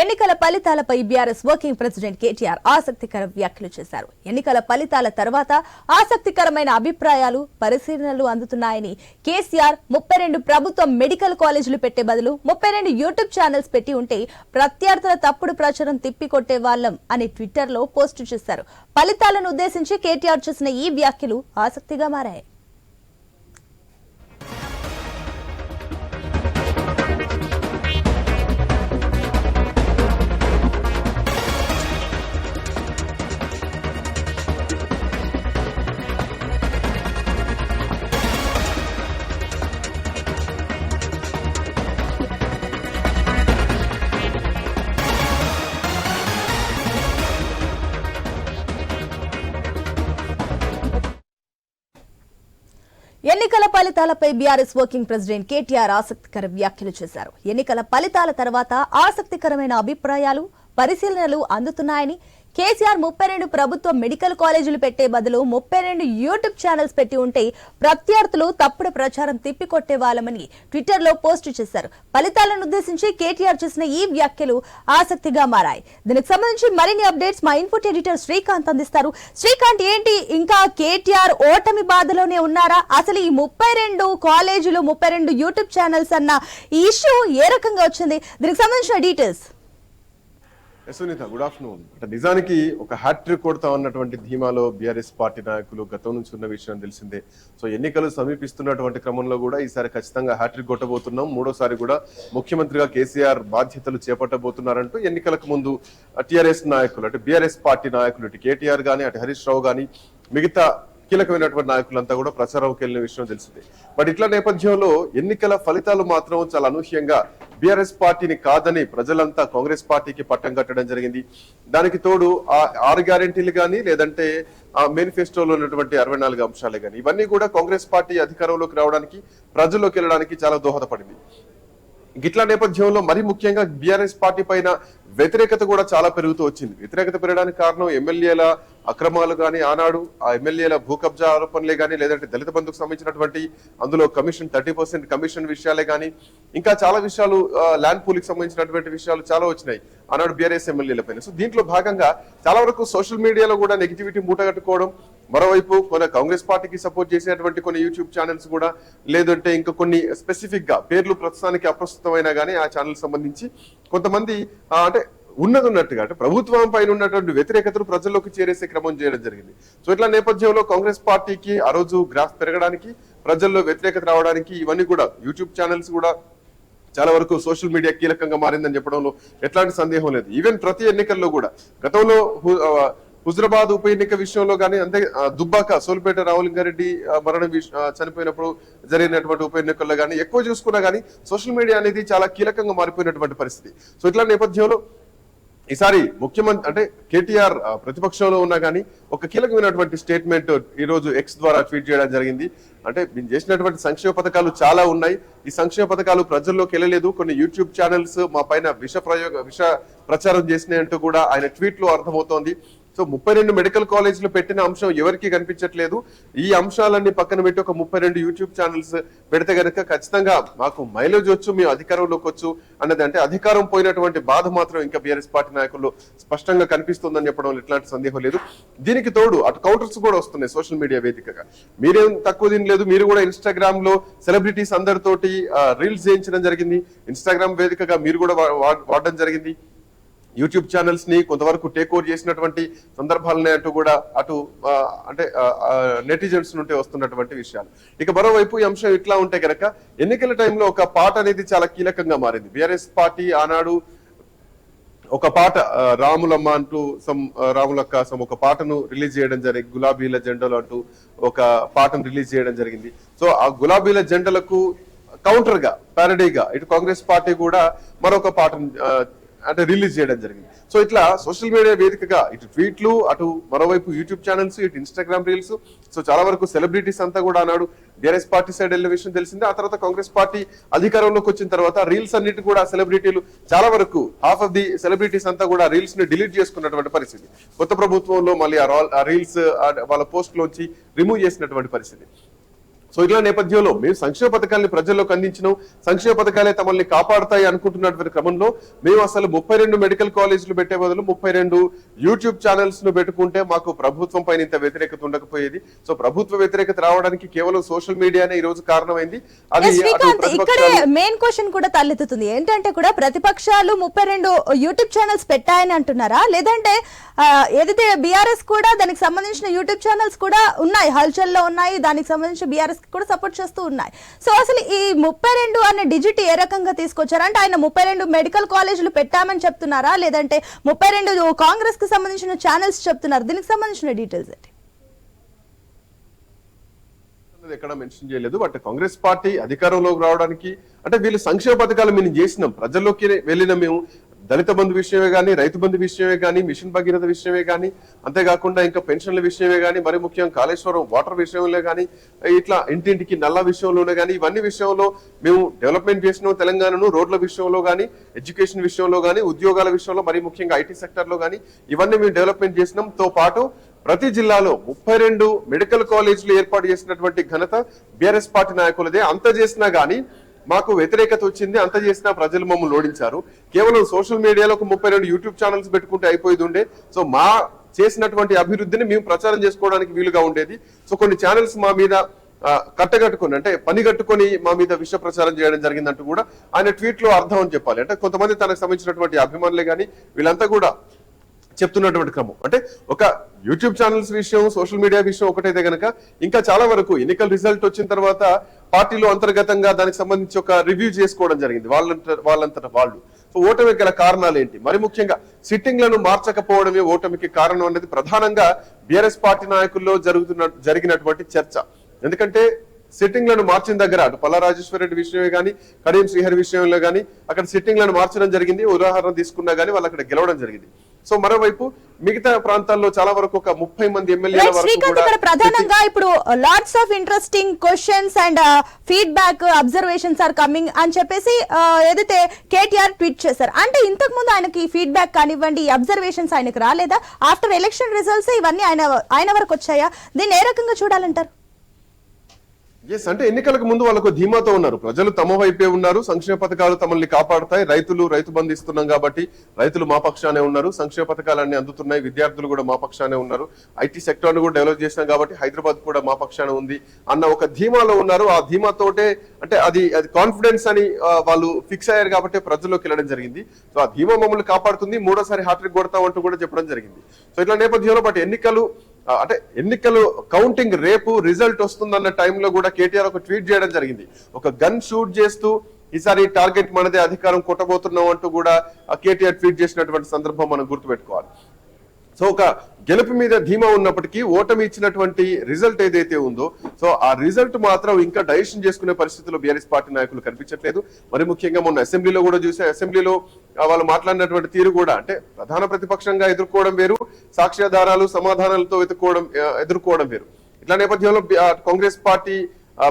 ఎన్నికల ఫలితాలపై BRS working president KTR ఆసక్తికర వ్యాఖ్యలు చేశారు. ఎన్నికల ఫలితాల తర్వాత ఆసక్తికరమైన అభిప్రాయాలు పరిశీలనలు అందుతున్నాయని కేసీఆర్ ముప్పై రెండు ప్రభుత్వ మెడికల్ కాలేజీలు పెట్టే బదులు ముప్పై రెండు యూట్యూబ్ ఛానల్స్ పెట్టి ఉంటే ప్రత్యర్థుల తప్పుడు ప్రచారం తిప్పికొట్టే వాళ్ళం అని ట్విట్టర్లో పోస్టు చేశారు. ఫలితాలను ఉద్దేశించి కేటీఆర్ చేసిన ఈ వ్యాఖ్యలు ఆసక్తిగా మారాయి. ఎన్నికల ఫలితాలపై బీఆర్ఎస్ వర్కింగ్ ప్రెసిడెంట్ కేటీఆర్ ఆసక్తికర వ్యాఖ్యలు చేశారు. ఎన్నికల ఫలితాల తర్వాత ఆసక్తికరమైన అభిప్రాయాలు పరిశీలనలు అందుతున్నాయని కేసీఆర్ ముప్పై రెండు ప్రభుత్వ మెడికల్ కాలేజీలు పెట్టే బదులు ముప్పై రెండు యూట్యూబ్ ఛానల్స్ పెట్టి ఉంటే ప్రత్యర్థులు తప్పుడు ప్రచారం తిప్పికొట్టే వాళ్ళమని ట్విట్టర్లో పోస్టు చేశారు. ఫలితాలను ఉద్దేశించి కేటీఆర్ చేసిన ఈ వ్యాఖ్యలు ఆసక్తిగా మారాయి. దీనికి సంబంధించి మరిన్ని అప్డేట్స్ మా ఇన్పుట్ ఎడిటర్ శ్రీకాంత్ అందిస్తారు. శ్రీకాంత్ ఏంటి? ఇంకా కేటీఆర్ ఓటమి బాధలోనే ఉన్నారా? అసలు ఈ ముప్పై రెండు కాలేజీలు ముప్పై రెండు యూట్యూబ్ ఛానల్స్ అన్న ఈ ఇష్యూ ఏ రకంగా వచ్చింది? దీనికి సంబంధించిన డీటెయిల్స్. సునీత గుడ్ ఆఫ్టర్నూన్ అంటే నిజానికి ఒక హ్యాట్రిక్ కొడతా ఉన్నటువంటి ధీమాలో బీఆర్ఎస్ పార్టీ నాయకులు గతం నుంచి ఉన్న విషయం తెలిసిందే. సో ఎన్నికలు సమీపిస్తున్నటువంటి క్రమంలో కూడా ఈసారి ఖచ్చితంగా హ్యాట్రిక్ కొట్టబోతున్నాం. మూడోసారి కూడా ముఖ్యమంత్రిగా కేసీఆర్ బాధ్యతలు చేపట్టబోతున్నారంటూ ఎన్నికలకు ముందు టీఆర్ఎస్ నాయకులు అంటే బీఆర్ఎస్ పార్టీ నాయకులు ఇటు కేటీఆర్ గానీ అటు హరీష్ రావు గానీ మిగతా కీలకమైనటువంటి నాయకులంతా కూడా ప్రచారంకి వెళ్ళిన విషయం తెలిసిందే. బట్ ఇట్లా నేపథ్యంలో ఎన్నికల ఫలితాలు మాత్రం చాలా అనూహ్యంగా బీఆర్ఎస్ పార్టీని కాదని ప్రజలంతా కాంగ్రెస్ పార్టీకి పట్టం కట్టడం జరిగింది. దానికి తోడు ఆ ఆరు గ్యారెంటీలు కానీ లేదంటే ఆ మేనిఫెస్టోలో ఉన్నటువంటి అరవై నాలుగు అంశాలే కానీ ఇవన్నీ కూడా కాంగ్రెస్ పార్టీ అధికారంలోకి రావడానికి ప్రజల్లోకి వెళ్ళడానికి చాలా దోహదపడింది. గిట్ల నేపథ్యంలో మరి ముఖ్యంగా బీఆర్ఎస్ పార్టీ పైన వ్యతిరేకత కూడా చాలా పెరుగుతూ వచ్చింది. వ్యతిరేకత పెరగడానికి కారణం ఎమ్మెల్యేల అక్రమాలు కానీ ఆనాడు ఆ ఎమ్మెల్యేల భూ కబ్జా ఆరోపణలే కానీ లేదంటే దళిత బంధుకు సంబంధించినటువంటి అందులో కమిషన్ థర్టీ పర్సెంట్ కమిషన్ విషయాలే కానీ ఇంకా చాలా విషయాలు ల్యాండ్ పూలికి సంబంధించినటువంటి విషయాలు చాలా వచ్చినాయి ఆనాడు బీఆర్ఎస్ ఎమ్మెల్యేల పైన. సో దీంట్లో భాగంగా చాలా వరకు సోషల్ మీడియాలో కూడా నెగిటివిటీ మూటగట్టుకోవడం మరోవైపు కొన్ని కాంగ్రెస్ పార్టీకి సపోర్ట్ చేసేటువంటి కొన్ని యూట్యూబ్ ఛానల్స్ కూడా లేదంటే ఇంకా కొన్ని స్పెసిఫిక్గా పేర్లు ప్రస్తుతానికి అప్రస్తుతమైనా కానీ ఆ ఛానల్ సంబంధించి కొంతమంది అంటే ఉన్నది ఉన్నట్టుగా అంటే ప్రభుత్వం పైన ఉన్నటువంటి వ్యతిరేకతను ప్రజల్లోకి చేరేసే క్రమం చేయడం జరిగింది. సో ఇట్లా నేపథ్యంలో కాంగ్రెస్ పార్టీకి ఆ రోజు గ్రాఫ్ పెరగడానికి ప్రజల్లో వ్యతిరేకత రావడానికి ఇవన్నీ కూడా యూట్యూబ్ ఛానల్స్ కూడా చాలా వరకు సోషల్ మీడియా కీలకంగా మారిందని చెప్పడంలో ఎట్లాంటి సందేహం లేదు. ఈవెన్ ప్రతి ఎన్నికల్లో కూడా గతంలో హుజరాబాద్ ఉప ఎన్నిక విషయంలో కానీ అంతే దుబ్బాక సోలిపేట రావులింగారెడ్డి గారెడ్డి మరణం చనిపోయినప్పుడు జరిగినటువంటి ఉప ఎన్నికల్లో కానీ ఎక్కువ చూసుకున్నా కానీ సోషల్ మీడియా అనేది చాలా కీలకంగా మారిపోయినటువంటి పరిస్థితి. సో ఇట్లా నేపథ్యంలో ఈసారి ముఖ్యమంత్రి అంటే కేటీఆర్ ప్రతిపక్షంలో ఉన్నా కానీ ఒక కీలకమైనటువంటి స్టేట్మెంట్ ఈ రోజు ఎక్స్ ద్వారా ట్వీట్ చేయడం జరిగింది. అంటే మేము చేసినటువంటి సంక్షేమ పథకాలు చాలా ఉన్నాయి. ఈ సంక్షేమ పథకాలు ప్రజల్లోకి వెళ్ళలేదు. కొన్ని యూట్యూబ్ ఛానల్స్ మా పైన విష ప్రయోగ విష ప్రచారం చేసినాయంటూ కూడా ఆయన ట్వీట్లో అర్థమవుతోంది. సో ముప్పై రెండు మెడికల్ కాలేజీలు పెట్టిన అంశం ఎవరికి కనిపించట్లేదు. ఈ అంశాలన్నీ పక్కన పెట్టి ఒక ముప్పై రెండు యూట్యూబ్ ఛానల్స్ పెడితే గనక ఖచ్చితంగా మాకు మైలేజ్ వచ్చు మేము అధికారంలోకి వచ్చు అన్నది అంటే అధికారం పోయినటువంటి బాధ మాత్రం ఇంకా బీఆర్ఎస్ పార్టీ నాయకులు స్పష్టంగా కనిపిస్తుందని చెప్పడం ఎట్లాంటి సందేహం లేదు. దీనికి తోడు అటు కౌంటర్స్ కూడా వస్తున్నాయి సోషల్ మీడియా వేదికగా. మీరేం తక్కువ తినలేదు మీరు కూడా ఇన్స్టాగ్రామ్లో సెలబ్రిటీస్ అందరితోటి రీల్స్ చేయించడం జరిగింది. ఇన్స్టాగ్రామ్ వేదికగా మీరు కూడా వా- వాడడం జరిగింది. యూట్యూబ్ ఛానల్స్ని కొంతవరకు టేక్ ఓవర్ చేసినటువంటి సందర్భాలనే అంటూ కూడా అటు అంటే నెటిజన్స్ నుండి వస్తున్నటువంటి విషయాలు. ఇక మరోవైపు ఈ అంశం ఇట్లా ఉంటే కనుక ఎన్నికల టైంలో ఒక పాట అనేది చాలా కీలకంగా మారింది. బీఆర్ఎస్ పార్టీ ఆనాడు ఒక పాట రాములమ్మ అంటూ సమ్ రాములక్క సమ్ ఒక పాటను రిలీజ్ చేయడం జరిగింది. గులాబీల జెండలు అంటూ ఒక పాటను రిలీజ్ చేయడం జరిగింది. సో ఆ గులాబీల జెండలకు కౌంటర్గా ప్యారడీగా ఇటు కాంగ్రెస్ పార్టీ కూడా మరొక పాటను అంటే రిలీజ్ చేయడం జరిగింది. సో ఇట్లా సోషల్ మీడియా వేదికగా ఇటు ట్వీట్లు అటు మరోవైపు యూట్యూబ్ ఛానల్స్ ఇటు ఇన్స్టాగ్రామ్ రీల్స్ సో చాలా వరకు సెలబ్రిటీస్ అంతా కూడా అన్నాడు. బీఆర్ఎస్ పార్టీ సైడ్ వెళ్ళిన విషయం తెలిసిందే. ఆ తర్వాత కాంగ్రెస్ పార్టీ అధికారంలోకి వచ్చిన తర్వాత రీల్స్ అన్నిటి కూడా సెలబ్రిటీలు చాలా వరకు హాఫ్ ఆఫ్ ది సెలబ్రిటీస్ అంతా కూడా రీల్స్ని డిలీట్ చేసుకున్నటువంటి పరిస్థితి. కొత్త ప్రభుత్వంలో మళ్ళీ ఆ రీల్స్ వాళ్ళ పోస్ట్ లోంచి రిమూవ్ చేసినటువంటి పరిస్థితి. సో ఇట్లా నేపథ్యంలో మేము సంక్షేమ పథకాలని ప్రజల్లోకి అందించినాం. సంక్షేమ పథకాలే తమల్ని కాపాడుతాయి అనుకుంటున్నటువంటి క్రమంలో మేము అసలు ముప్పై రెండు మెడికల్ కాలేజీలు పెట్టే బదులు ముప్పై రెండు యూట్యూబ్ ఛానల్స్ను పెట్టుకుంటే మాకు ప్రభుత్వం పైన ఇంత వ్యతిరేకత ఉండకపోయేది. సో ప్రభుత్వ వ్యతిరేకత రావడానికి కేవలం సోషల్ మీడియానే ఈ రోజు కారణమైంది. అది ఇక్కడే మెయిన్ క్వశ్చన్ కూడా తలెత్తుతుంది. ఏంటంటే కూడా ప్రతిపక్షాలు ముప్పై రెండు యూట్యూబ్ ఛానల్స్ పెట్టాయని అంటున్నారా? లేదంటే ఏదైతే బీఆర్ఎస్ కూడా దానికి సంబంధించిన యూట్యూబ్ ఛానల్స్ కూడా ఉన్నాయి హల్చల్లో ఉన్నాయి దానికి సంబంధించి బీఆర్ఎస్ కూడా సపోర్ట్ చేస్తూ ఉన్నాయి. సో అసలు ఈ ముప్పై రెండు అనే డిజిట్ ఏ రకంగా తీసుకొచ్చారు? అంటే ఆయన ముప్పై రెండు మెడికల్ కాలేజీలు పెట్టామని చెప్తున్నారా? లేదంటే ముప్పై రెండు కాంగ్రెస్కి సంబంధించిన ఛానల్స్ చెప్తున్నారు? దీనికి సంబంధించిన డీటెయిల్స్ ఏంటి? ఎక్కడ మెన్షన్ చేయలేదు. బట్ కాంగ్రెస్ పార్టీ అధికారంలోకి రావడానికి అంటే వీళ్ళు సంక్షేమ పథకాలు మేము చేసినాం. ప్రజల్లోకి వెళ్ళిన మేము దళిత బంధు విషయమే కానీ రైతు బంధు విషయమే కానీ మిషన్ భగీరథ విషయమే కానీ అంతేకాకుండా ఇంకా పెన్షన్ల విషయమే కానీ మరి ముఖ్యం కాళేశ్వరం వాటర్ విషయంలో కానీ ఇట్లా ఇంటింటికి నల్ల విషయంలోనే కానీ ఇవన్నీ విషయంలో మేము డెవలప్మెంట్ చేసినాం తెలంగాణను రోడ్ల విషయంలో కానీ ఎడ్యుకేషన్ విషయంలో కానీ ఉద్యోగాల విషయంలో మరి ముఖ్యంగా ఐటీ సెక్టర్లో కానీ ఇవన్నీ మేము డెవలప్మెంట్ చేసినాంతో పాటు ప్రతి జిల్లాలో ముప్పై రెండు మెడికల్ కాలేజీలు ఏర్పాటు చేసినటువంటి ఘనత బీఆర్ఎస్ పార్టీ నాయకులదే. అంత చేసినా కానీ మాకు వ్యతిరేకత వచ్చింది అంత చేసినా ప్రజలు మమ్మల్ని ఓడించారు. కేవలం సోషల్ మీడియాలో ఒక ముప్పై రెండు యూట్యూబ్ ఛానల్స్ పెట్టుకుంటే అయిపోయేది ఉండే. సో మా చేసినటువంటి అభివృద్ధిని మేము ప్రచారం చేసుకోవడానికి వీలుగా ఉండేది. సో కొన్ని ఛానల్స్ మా మీద కట్టగట్టుకుని కట్టగట్టుకొని అంటే పని కట్టుకొని మా మీద విష ప్రచారం చేయడం జరిగిందంటూ కూడా ఆయన ట్వీట్లో అర్థం అని చెప్పాలి. అంటే కొంతమంది తనకు సంబంధించినటువంటి అభిమానులే కానీ వీళ్ళంతా కూడా చెప్తున్నటువంటి క్రమం. అంటే ఒక యూట్యూబ్ ఛానల్స్ విషయం సోషల్ మీడియా విషయం ఒకటైతే గనక ఇంకా చాలా వరకు ఎన్నికల రిజల్ట్ వచ్చిన తర్వాత పార్టీలో అంతర్గతంగా దానికి సంబంధించి ఒక రివ్యూ చేసుకోవడం జరిగింది. వాళ్ళంత వాళ్ళంతట వాళ్ళు. సో ఓటమికి గల కారణాలు ఏంటి మరి ముఖ్యంగా సిట్టింగ్లను మార్చకపోవడమే ఓటమికి కారణం అనేది ప్రధానంగా బీఆర్ఎస్ పార్టీ నాయకుల్లో జరుగుతున్న జరిగినటువంటి చర్చ. ఎందుకంటే సిట్టింగ్లను మార్చిన దగ్గర అటు పల్లారాజేశ్వరరెడ్డి రెడ్డి విషయమే కానీ కరీం శ్రీహరి విషయంలో కానీ అక్కడ సిట్టింగ్లను మార్చడం జరిగింది. ఉదాహరణ తీసుకున్నా కానీ వాళ్ళు అక్కడ గెలవడం జరిగింది. సో మరోవైపు మిగతా ప్రాంతాల్లో చాలా వరకు ఒక ముప్పై మంది ఇక్కడ ప్రధానంగా ఇప్పుడు lots of interesting questions and feedback observations are coming అని చెప్పేసి uh, ఏదైతే కేటీఆర్ ట్వీట్ చేశారు. అంటే ఇంతకు ముందు ఆయనకి ఫీడ్బ్యాక్ కానివ్వండి అబ్జర్వేషన్స్ ఆయనకు రాలేదా? ఆఫ్టర్ ఎలక్షన్ రిజల్ట్స్ ఇవన్నీ ఆయన ఆయన వరకు వచ్చాయా? దీన్ని ఏ రకంగా చూడాలంటారు? ఎస్ అంటే ఎన్నికలకు ముందు వాళ్ళకు ధీమాతో ఉన్నారు. ప్రజలు తమ వైపే ఉన్నారు సంక్షేమ పథకాలు తమల్ని కాపాడుతాయి. రైతులు రైతు బంధు ఇస్తున్నాం కాబట్టి రైతులు మా పక్షానే ఉన్నారు సంక్షేమ పథకాలన్నీ అందుతున్నాయి విద్యార్థులు కూడా మా పక్షానే ఉన్నారు. ఐటీ సెక్టర్ను కూడా డెవలప్ చేసినాం కాబట్టి హైదరాబాద్ కూడా మా పక్షానే ఉంది అన్న ఒక ధీమాలో ఉన్నారు. ఆ ధీమాతోటే అంటే అది అది కాన్ఫిడెన్స్ అని వాళ్ళు ఫిక్స్ అయ్యారు కాబట్టి ప్రజల్లోకి వెళ్ళడం జరిగింది. సో ఆ ధీమా మమ్మల్ని కాపాడుతుంది. మూడోసారి హ్యాట్రిక్ కొడతామంటూ కూడా చెప్పడం జరిగింది. సో ఇట్లా నేపథ్యంలో బట్ ఎన్నికలు అంటే ఎన్నికలు కౌంటింగ్ రేపు రిజల్ట్ వస్తుందన్న టైంలో కూడా కేటీఆర్ ఒక ట్వీట్ చేయడం జరిగింది. ఒక గన్ షూట్ చేస్తూ ఈసారి టార్గెట్ మనదే అధికారం కొట్టబోతున్నాం అంటూ కూడా కేటీఆర్ ట్వీట్ చేసినటువంటి సందర్భం మనం గుర్తుపెట్టుకోవాలి. సో ఒక గెలుపు మీద ధీమా ఉన్నప్పటికీ ఓటమి ఇచ్చినటువంటి రిజల్ట్ ఏదైతే ఉందో సో ఆ రిజల్ట్ మాత్రం ఇంకా డైజెషన్ చేసుకునే పరిస్థితిలో బీఆర్ఎస్ పార్టీ నాయకులు కనిపించట్లేదు. మరి ముఖ్యంగా మొన్న అసెంబ్లీలో కూడా చూసే అసెంబ్లీలో వాళ్ళు మాట్లాడినటువంటి తీరు కూడా అంటే ప్రధాన ప్రతిపక్షంగా ఎదుర్కోవడం వేరు సాక్ష్యాధారాలు సమాధానాలతో ఎదుర్కోవడం ఎదుర్కోవడం వేరు. ఇట్లా నేపథ్యంలో కాంగ్రెస్ పార్టీ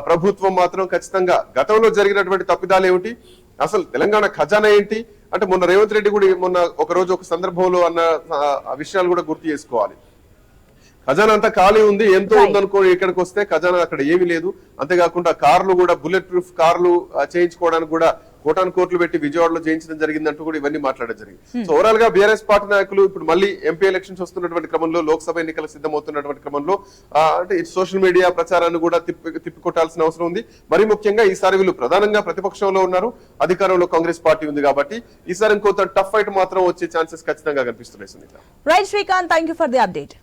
ప్రభుత్వం మాత్రం ఖచ్చితంగా గతంలో జరిగినటువంటి తప్పిదాలు ఏమిటి అసలు తెలంగాణ ఖజానా ఏంటి అంటే మొన్న రేవంత్ రెడ్డి కూడా మొన్న ఒక రోజు ఒక సందర్భంలో అన్న విషయాలు కూడా గుర్తు చేసుకోవాలి. ఖజానా అంతా ఖాళీ ఉంది ఎంతో. ఉందనుకో ఇక్కడికి వస్తే ఖజానా అక్కడ ఏమీ లేదు. అంతేకాకుండా కార్లు కూడా బుల్లెట్ ప్రూఫ్ కార్లు చేయించుకోవడానికి కూడా కోటాను కోట్లు పెట్టి విజయవాడలో చేయించడం జరిగిందంటూ కూడా ఇవన్నీ మాట్లాడడం జరిగింది. సో ఓవరాల్గా బీఆర్ఎస్ పార్టీ నాయకులు ఇప్పుడు మళ్ళీ ఎంపీ ఎలక్షన్స్ వస్తున్నటువంటి క్రమంలో లోక్సభ ఎన్నికలు సిద్ధమవుతున్నటువంటి క్రమంలో అంటే సోషల్ మీడియా ప్రచారాన్ని కూడా తిప్పి తిప్పికొట్టాల్సిన అవసరం ఉంది. మరి ముఖ్యంగా ఈసారి వీళ్ళు ప్రధానంగా ప్రతిపక్షంలో ఉన్నారు. అధికారంలో కాంగ్రెస్ పార్టీ ఉంది కాబట్టి ఈసారి ఇంకొంత టఫ్ ఫైట్ మాత్రం వచ్చే ఛాన్సెస్ ఖచ్చితంగా కనిపిస్తున్నాయి Sunitha. Right Srikanth thank you for the update